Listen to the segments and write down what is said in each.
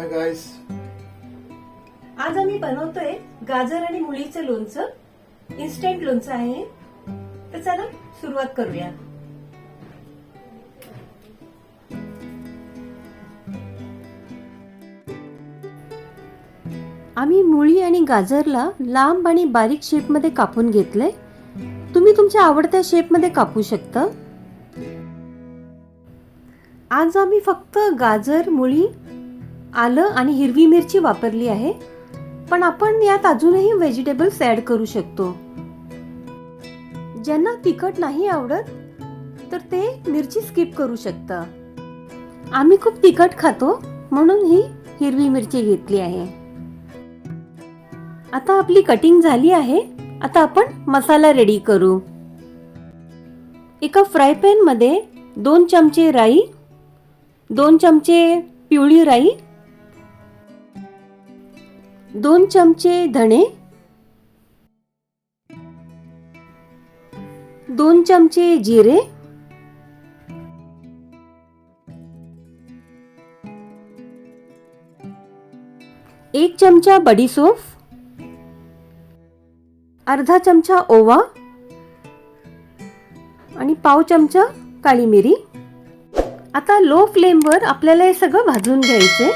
Hi guys आज आम्ही बनवतोय गाजर आणि मुळीचं लोणचं. इन्स्टंट लोणचं आहे. तर चला सुरुवात करूया. आम्ही मुळी आणि गाजरला लांब आणि बारीक शेपमध्ये कापून घेतलंय. तुम्ही तुमच्या आवडत्या शेपमध्ये कापू शकता. आज आम्ही फक्त गाजर मुळी आलं आणि हिरवी मिरची वापरली आहे. पण आपण यात अजूनही व्हेजिटेबल्स ॲड करू शकतो. ज्यांना तिखट नाही आवडत तर ते मिरची स्किप करू शकता. आम्ही खूप तिखट खातो म्हणून ही हिरवी मिरची घेतली आहे. आता आपली कटिंग झाली आहे. आता आपण मसाला रेडी करू. एका फ्राय पॅनमध्ये दोन चमचे राई दोन चमचे पिवळी राई दोन चमचे धणे. दोन चमचे जिरे. एक चमचा बडीसोफ अर्धा चमचा ओवा. आणि पाव चमचा काळी मिरी. आता लो फ्लेमवर आपल्याला हे सगळं भाजून घ्यायचे.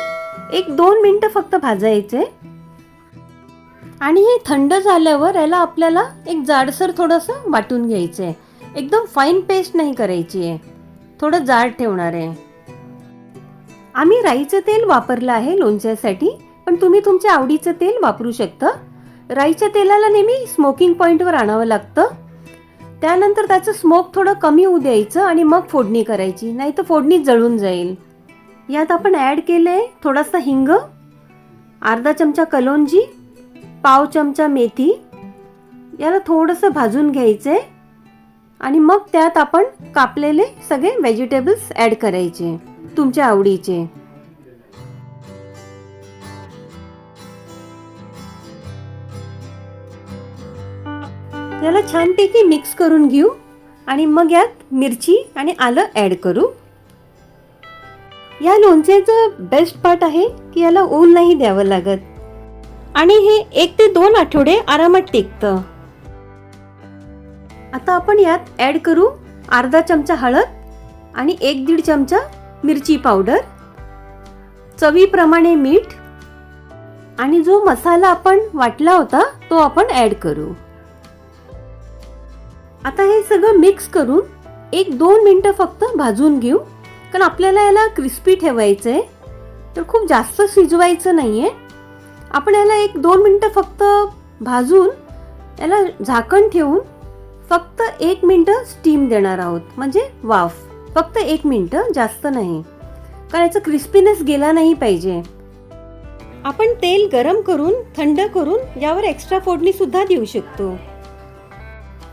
एक दोन मिनटं फक्त भाजायचे. आणि हे थंड झाल्यावर याला आपल्याला एक जाडसर थोडंसं वाटून घ्यायचं आहे एकदम फाईन पेस्ट नाही करायची आहे थोडं जाड ठेवणार आहे. आम्ही राईचं तेल वापरलं आहे लोणच्यासाठी पण तुम्ही तुमच्या आवडीचं तेल वापरू शकता. राईच्या तेलाला नेहमी स्मोकिंग पॉईंटवर आणावं लागतं. त्यानंतर त्याचं स्मोक थोडं कमी होऊ द्यायचं आणि मग फोडणी करायची नाही तर फोडणी जळून जाईल. यात आपण ॲड केलं आहे थोडासा हिंग अर्धा चमचा कलोंजी पाव चमचा मेथी याला थोडंसं भाजून घ्यायचं आहे आणि मग त्यात आपण कापलेले सगळे व्हेजिटेबल्स ॲड करायचे तुमच्या आवडीचे. याला छानपैकी मिक्स करून घेऊ आणि मग यात मिरची आणि आलं ॲड करू. या लोणच्याचं बेस्ट पार्ट आहे की याला ऊन नाही द्यावं लागत. आणि हे एक ते दोन आठवडे आरामात टिकतं. आता आपण यात ॲड करू अर्धा चमचा हळद आणि एक दीड चमचा मिरची पावडर चवीप्रमाणे मीठ आणि जो मसाला आपण वाटला होता तो आपण ॲड करू. आता हे सगळं मिक्स करून एक दोन मिनटं फक्त भाजून घेऊ कारण आपल्याला याला क्रिस्पी ठेवायचं आहे तर खूप जास्त शिजवायचं नाही आहे आपण याला एक दोन मिनटं फक्त भाजून याला झाकण ठेवून फक्त एक मिनटं स्टीम देणार आहोत. म्हणजे वाफ. फक्त एक मिनटं जास्त नाही. कारण याचा क्रिस्पीनेस गेला नाही पाहिजे. आपण तेल गरम करून थंड करून यावर एक्स्ट्रा फोडणी सुद्धा देऊ शकतो.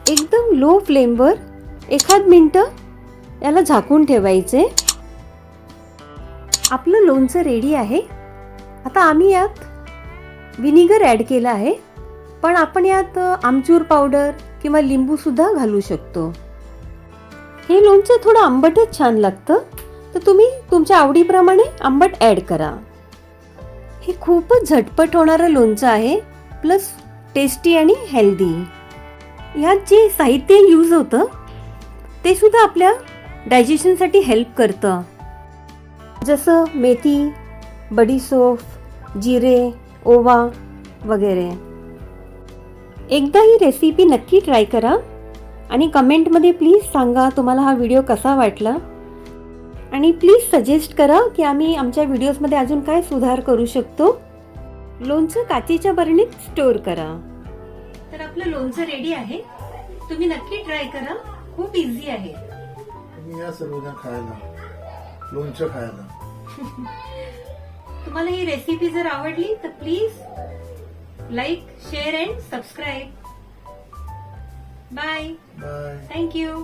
एकदम लो फ्लेमवर एखाद मिनटं याला झाकून ठेवायचे. आपलं लोणचं रेडी आहे. आता आम्ही यात विनिगर ॲड केलं आहे. पण आपण यात आमचूर पावडर किंवा लिंबूसुद्धा घालू शकतो. हे लोणचं थोडं आंबटच छान लागतं. तर तुम्ही तुमच्या आवडीप्रमाणे आंबट ॲड करा. हे खूपच झटपट होणारं लोणचं आहे प्लस टेस्टी आणि हेल्दी. ह्यात जे साहित्य यूज होतं ते सुद्धा आपल्या डायजेशनसाठी हेल्प करतं. जसं मेथी बडीसोफ जिरे ओवा वगैरे. एकदा ही रेसिपी नक्की ट्राय करा आणि कमेंटमध्ये प्लीज सांगा तुम्हाला हा व्हिडिओ कसा वाटला. आणि प्लीज सजेस्ट करा की आम्ही आमच्या व्हिडिओजमध्ये अजून काय सुधार करू शकतो. लोणचं काचेच्या बरणीत स्टोअर करा. तर आपलं लोणचं रेडी आहे. तुम्ही नक्की ट्राय करा. खूप इझी आहे. तुम्ही या सर्वजण खायला. लोणचं खायला. तुम्हाला ही रेसिपी जर आवडली तर please like share and subscribe bye bye thank you